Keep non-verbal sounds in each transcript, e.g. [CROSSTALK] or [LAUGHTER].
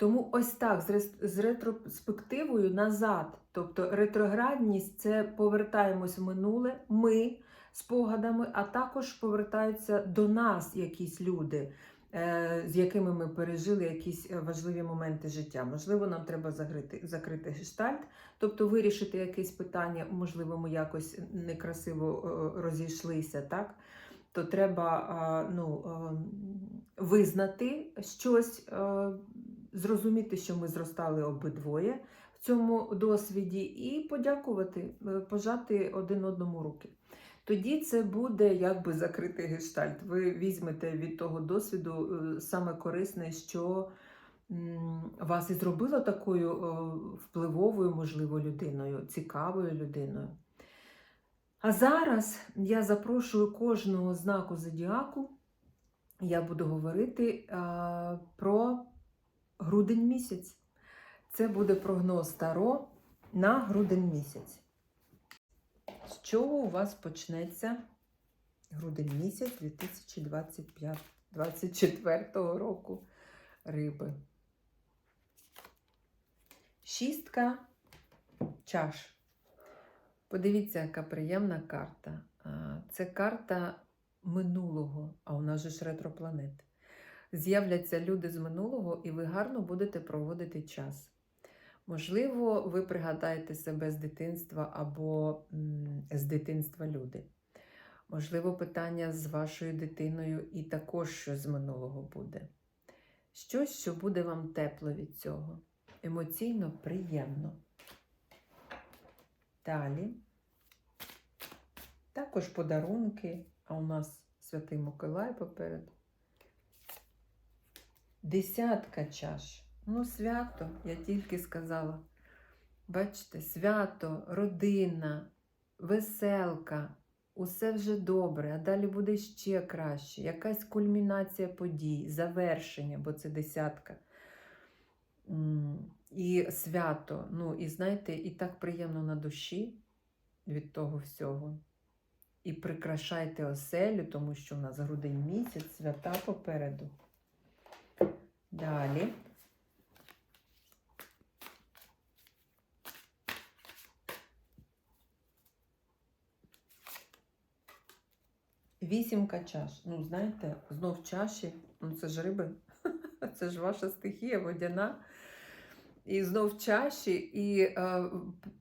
Тому ось так, з, ретроспективою назад. Тобто ретроградність це повертаємось в минуле, ми спогадами, а також повертаються до нас якісь люди, е, з якими ми пережили якісь е, важливі моменти життя. Можливо, нам треба закрити, закрити гештальт, тобто вирішити якесь питання, можливо, ми якось некрасиво е, розійшлися, так? То треба ну, е, визнати щось, зрозуміти, що ми зростали обидвоє в цьому досвіді, і подякувати, е, пожати один одному руки. Тоді це буде якби закритий гештальт. Ви візьмете від того досвіду е, саме корисне, що вас і зробило такою е, впливовою, можливо, людиною, цікавою людиною. А зараз я запрошую кожного знаку зодіаку. Я буду говорити про грудень місяць. Це буде прогноз Таро на грудень місяць. З чого у вас почнеться грудень місяць 2024 року риби? Шістка чаш. Подивіться, яка приємна карта. Це карта минулого, а у нас же ж ретропланет. З'являться люди з минулого, і ви гарно будете проводити час. Можливо, ви пригадаєте себе з дитинства або з дитинства люди. Можливо, питання з вашою дитиною і також щось з минулого буде. Щось, що буде вам тепло від цього. Емоційно приємно. Далі. Також подарунки, а у нас Святий Миколай попереду. Десятка чаш. Ну, свято, я тільки сказала. Бачите, свято, родина, веселка, усе вже добре, а далі буде ще краще. Якась кульмінація подій, завершення, бо це десятка. І свято. Ну, і знаєте, і так приємно на душі від того всього. І прикрашайте оселю, тому що у нас грудень місяць, свята попереду. Далі. Вісімка чаш. Ну, знаєте, знов чаші. Ну, це ж риби. [LAUGHS] Це ж ваша стихія водяна. І знов чаші, і е,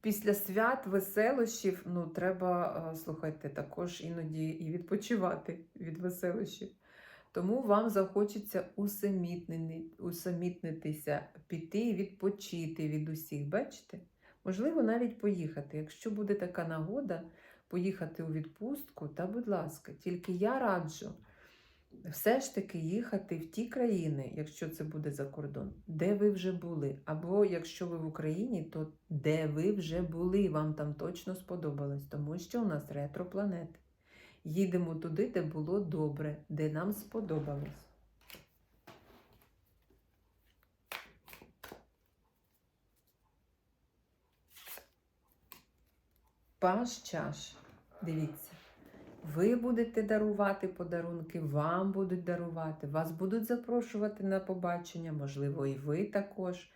після свят, веселощів, ну, треба, е, слухайте, також іноді і відпочивати від веселощів. Тому вам захочеться усамітнитися, піти і відпочити від усіх. Бачите? Можливо, навіть поїхати. Якщо буде така нагода, поїхати у відпустку, та будь ласка, тільки я раджу все ж таки їхати в ті країни, якщо це буде за кордон, де ви вже були. Або якщо ви в Україні, то де ви вже були, вам там точно сподобалось, тому що у нас ретропланети. Їдемо туди, де було добре, де нам сподобалось. Паш чаш. Дивіться. Ви будете дарувати подарунки, вам будуть дарувати, вас будуть запрошувати на побачення, можливо, і ви також.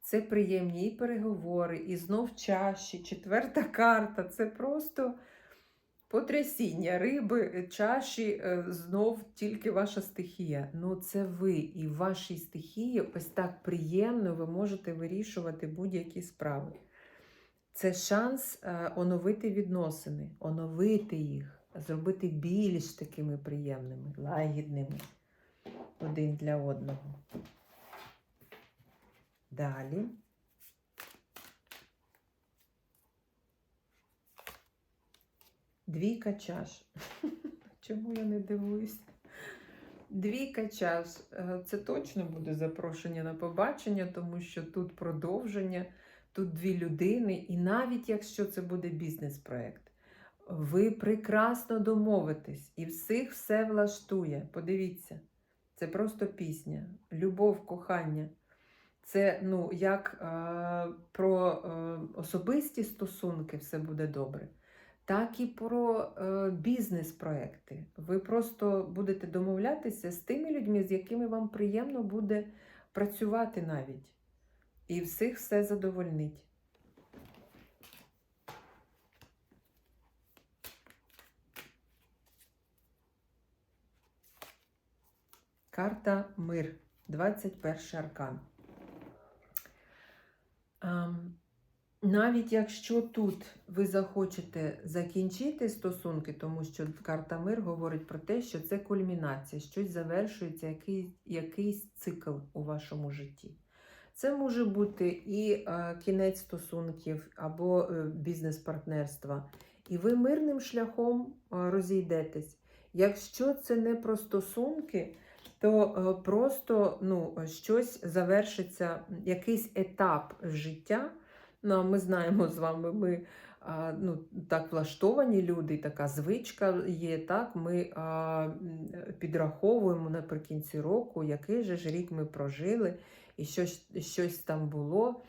Це приємні і переговори, і знов чаші, четверта карта. Це просто потрясіння риби, чаші, е, знов тільки ваша стихія. Ну, це ви і в вашій стихії ось так приємно ви можете вирішувати будь-які справи. Це шанс е, оновити відносини, оновити їх, зробити більш такими приємними, лагідними один для одного. Далі. Двійка чаш. Чому я не дивуюсь? Двійка чаш. Е, Це точно буде запрошення на побачення, тому що тут продовження, тут дві людини, і навіть якщо це буде бізнес-проект, ви прекрасно домовитесь і всіх все влаштує. Подивіться, це просто пісня, любов, кохання. Це ну, як е, про е, особисті стосунки все буде добре, так і про е, бізнес-проекти. Ви просто будете домовлятися з тими людьми, з якими вам приємно буде працювати навіть. І всіх все задовольнить. Карта Мир, 21 аркан. Навіть якщо тут ви захочете закінчити стосунки, тому що карта Мир говорить про те, що це кульмінація, щось завершується, який, якийсь цикл у вашому житті. Це може бути і е, кінець стосунків або е, бізнес-партнерства. І ви мирним шляхом е, розійдетесь. Якщо це не про стосунки, то е, просто ну, щось завершиться, якийсь етап життя. Ну, а ми знаємо з вами, ми а, ну, так влаштовані люди, така звичка є. Так, Ми а, підраховуємо наприкінці року, який же ж рік ми прожили, і щось, щось там було.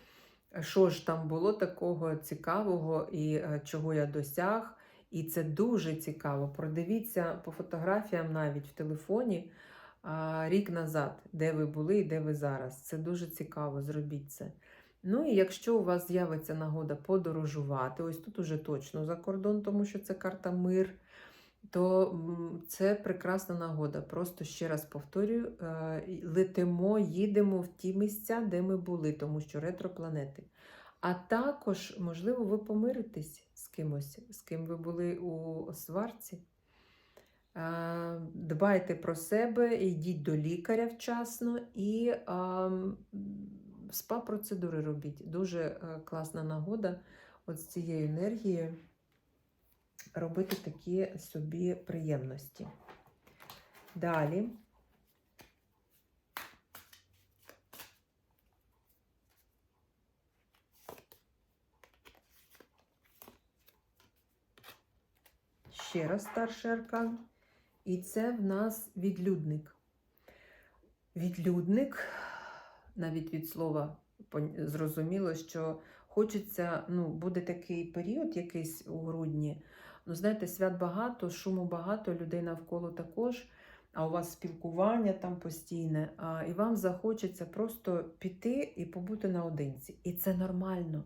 Що ж там було такого цікавого і е, чого я досяг. І це дуже цікаво. Продивіться по фотографіям навіть в телефоні рік назад, де ви були і де ви зараз. Це дуже цікаво, зробіть це. Ну і якщо у вас з'явиться нагода подорожувати, ось тут уже точно за кордон, тому що це карта мир, то це прекрасна нагода. Просто ще раз повторюю, е, летимо, їдемо в ті місця, де ми були, тому що ретропланети. А також, можливо, ви помиритесь з кимось, з ким ви були у сварці. Е, Дбайте про себе, йдіть до лікаря вчасно і спа-процедури робіть. Дуже е, класна нагода от з цією енергією робити такі собі приємності. Далі. Ще раз старший аркан. І це в нас відлюдник. Відлюдник, навіть від слова зрозуміло, що хочеться, ну, буде такий період якийсь у грудні. Ну, знаєте, свят багато, шуму багато, людей навколо також, а у вас спілкування там постійне, а, і вам захочеться просто піти і побути наодинці. І це нормально.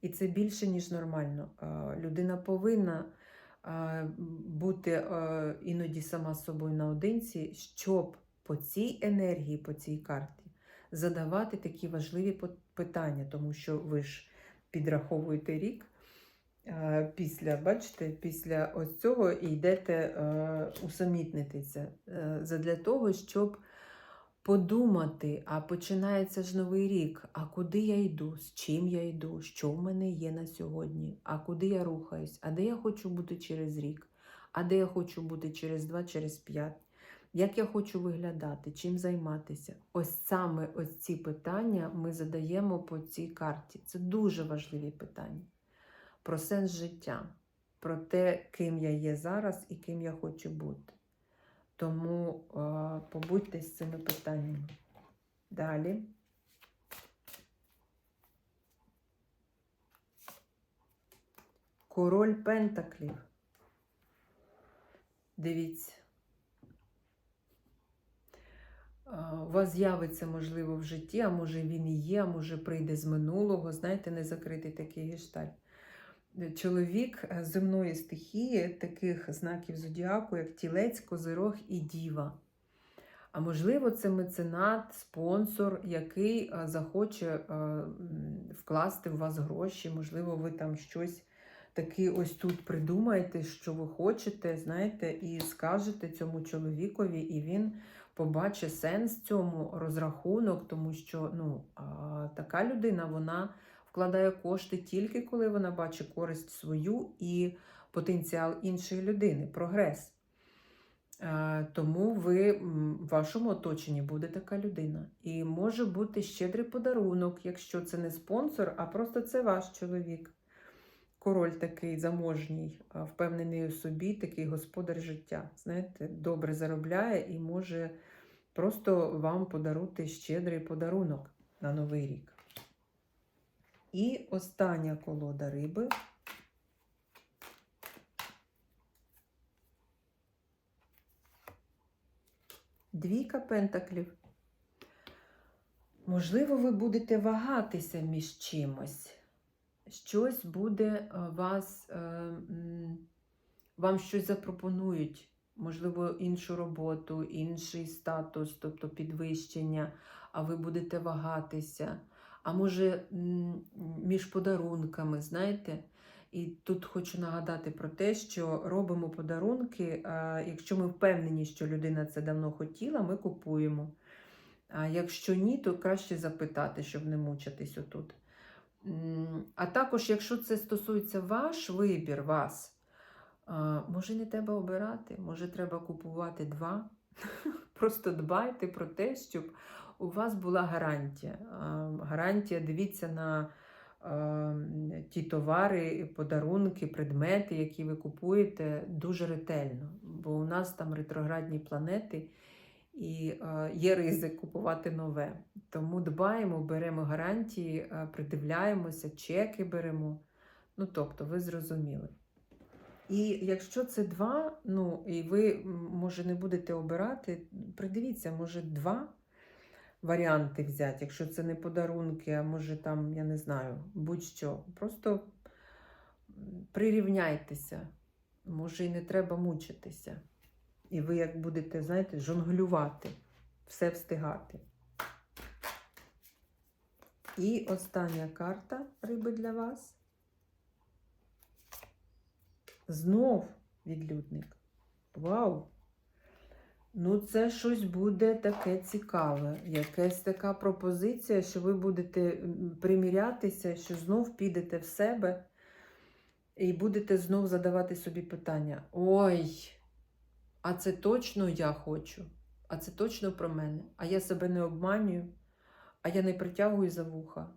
І це більше, ніж нормально. А, Людина повинна бути іноді сама з собою наодинці, щоб по цій енергії, по цій карті задавати такі важливі питання, тому що ви ж підраховуєте рік. Після, бачите, після ось цього і йдете усамітнитися е, задля того, щоб подумати, а починається ж новий рік. А куди я йду? З чим я йду? Що в мене є на сьогодні? А куди я рухаюсь? А де я хочу бути через рік? А де я хочу бути через два, через п'ять? Як я хочу виглядати, чим займатися? Ось саме ось ці питання ми задаємо по цій карті. Це дуже важливі питання про сенс життя, про те, ким я є зараз і ким я хочу бути. Тому е, побудьте з цими питаннями. Далі. Король Пентаклів. Дивіться. Е, У вас з'явиться, можливо, в житті, а може він і є, а може прийде з минулого. Знаєте, не закритий такий гештальт. Чоловік е, земної стихії, таких знаків зодіаку, як тілець, козирог і діва. А можливо, це меценат, спонсор, який е, захоче е, вкласти в вас гроші. Можливо, ви там щось таке ось тут придумаєте, що ви хочете, знаєте, і скажете цьому чоловікові, і він побачить сенс цьому розрахунок, тому що ну, така людина, вона вкладає кошти тільки коли вона бачить користь свою і потенціал іншої людини, прогрес. Тому ви в вашому оточенні буде така людина. І може бути щедрий подарунок, якщо це не спонсор, а просто це ваш чоловік. Король такий заможній, впевнений у собі, такий господар життя. Знаєте, добре заробляє і може просто вам подарувати щедрий подарунок на Новий рік. І остання колода риби. Двійка пентаклів. Можливо, ви будете вагатися між чимось. Щось буде е, вас, е, вам щось запропонують, можливо, іншу роботу, інший статус, тобто підвищення, а ви будете вагатися. А може, між подарунками, знаєте? І тут хочу нагадати про те, що робимо подарунки, якщо ми впевнені, що людина це давно хотіла, ми купуємо. А якщо ні, то краще запитати, щоб не мучитись отут. А також, якщо це стосується ваш вибір, вас, може не треба обирати, може треба купувати два. [LAUGHS] Просто дбайте про те, щоб у вас була гарантія. Гарантія, дивіться на ті товари, подарунки, предмети, які ви купуєте, дуже ретельно. Бо у нас там ретроградні планети і е, є ризик купувати нове. Тому дбаємо, беремо гарантії, е, придивляємося, чеки беремо. Ну, тобто, ви зрозуміли. І якщо це два, ну і ви, може, не будете обирати, придивіться, може, два варіанти взяти, якщо це не подарунки, а може там, я не знаю, будь-що. Просто прирівняйтеся. Може, і не треба мучитися. І ви як будете, знаєте, жонглювати, все встигати. І остання карта риби для вас. Знов відлюдник. Вау! Ну, це щось буде таке цікаве. Якась така пропозиція, що ви будете примірятися, що знов підете в себе і будете знов задавати собі питання: Ой, а це точно я хочу, а це точно про мене, а я себе не обманюю, а я не притягую за вуха.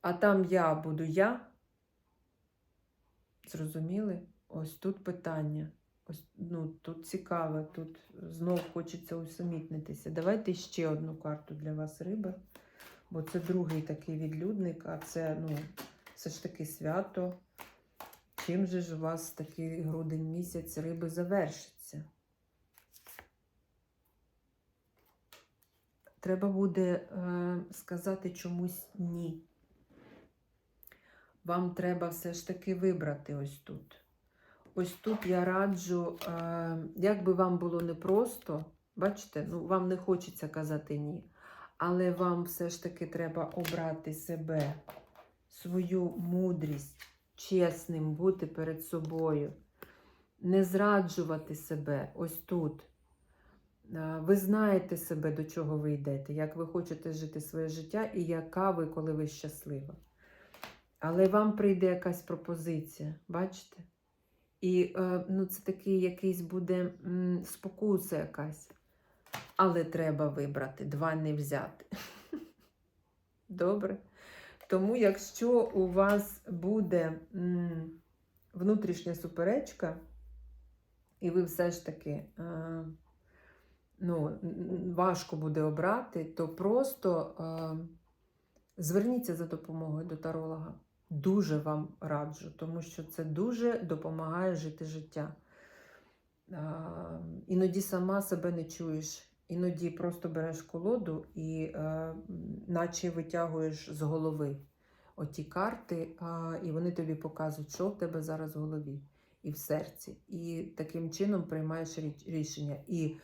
А там я буду я. Зрозуміли? Ось тут питання. Ось, ну, тут цікаве, тут знов хочеться усамітнитися. Давайте ще одну карту для вас, риби, бо це другий такий відлюдник, а це, ну, все ж таки свято. Чим же ж у вас такий грудень місяць риби завершиться? Треба буде е, сказати чомусь ні. Вам треба все ж таки вибрати ось тут. Ось тут я раджу, е, як би вам було непросто, бачите, ну, вам не хочеться казати ні, але вам все ж таки треба обрати себе, свою мудрість, чесним бути перед собою, не зраджувати себе ось тут. Ви знаєте себе, до чого ви йдете, як ви хочете жити своє життя і яка ви, коли ви щаслива. Але вам прийде якась пропозиція, бачите? І е, ну, це такий якийсь буде спокуса якась. Але треба вибрати, два не взяти. [LAUGHS] Добре? Тому, якщо у вас буде внутрішня суперечка, і ви все ж таки е, ну, важко буде обрати, то просто е, зверніться за допомогою до таролога. Дуже вам раджу, тому що це дуже допомагає жити життя. А, іноді сама себе не чуєш, іноді просто береш колоду і е, наче витягуєш з голови оті карти, а, і вони тобі показують, що в тебе зараз в голові і в серці. І таким чином приймаєш рішення. І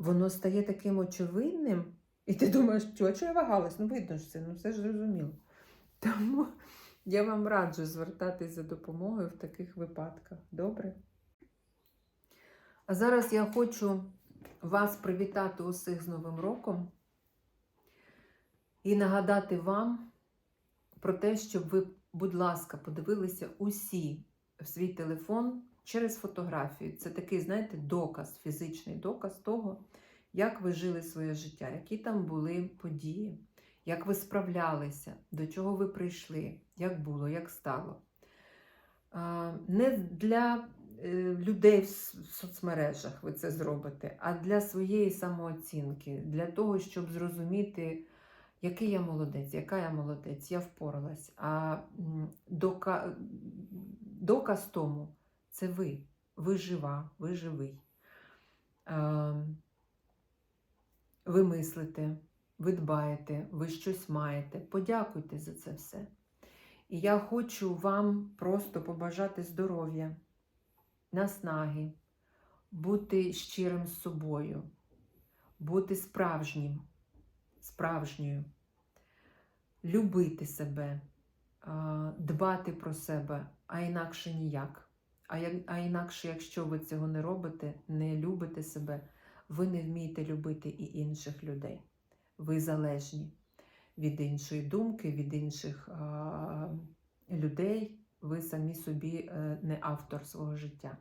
воно стає таким очевидним, і ти думаєш, що, чого я вагалась? Ну, видно ж це, ну все ж зрозуміло. Тому я вам раджу звертатись за допомогою в таких випадках. Добре? А зараз я хочу вас привітати усіх з Новим роком і нагадати вам про те, щоб ви, будь ласка, подивилися усі в свій телефон через фотографію. Це такий, знаєте, доказ, фізичний доказ того, як ви жили своє життя, які там були події, як ви справлялися, до чого ви прийшли, як було, як стало. Не для е, людей в соцмережах ви це зробите, а для своєї самооцінки, для того, щоб зрозуміти, який я молодець, яка я молодець, я впоралась. А доказ тому це ви. Ви жива, ви живий. Ви мислите, ви дбаєте, ви щось маєте. Подякуйте за це все. І я хочу вам просто побажати здоров'я, наснаги, бути щирим з собою, бути справжнім, справжньою, любити себе, дбати про себе, а інакше ніяк. А, як- а інакше, якщо ви цього не робите, не любите себе, ви не вмієте любити і інших людей. ви залежні від іншої думки, від інших а, людей. Ви самі собі е, не автор свого життя.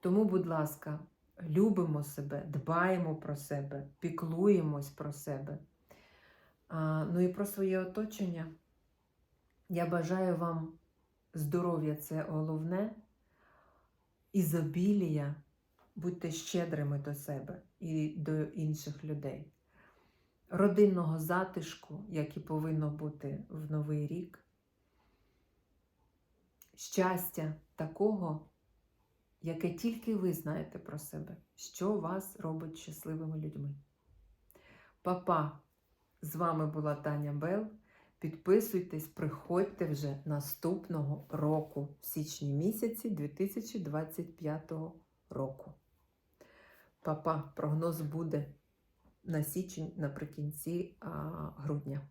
Тому, будь ласка, любимо себе, дбаємо про себе, піклуємось про себе. А, ну і про своє оточення. Я бажаю вам здоров'я це головне, ізобілія, будьте щедрими до себе і до інших людей. Родинного затишку, як і повинно бути в Новий рік. Щастя такого, яке тільки ви знаєте про себе, що вас робить щасливими людьми. Папа, з вами була Таня Бел. Підписуйтесь, приходьте вже наступного року, в січні місяці 2025 року. Папа, прогноз буде на січень наприкінці грудня.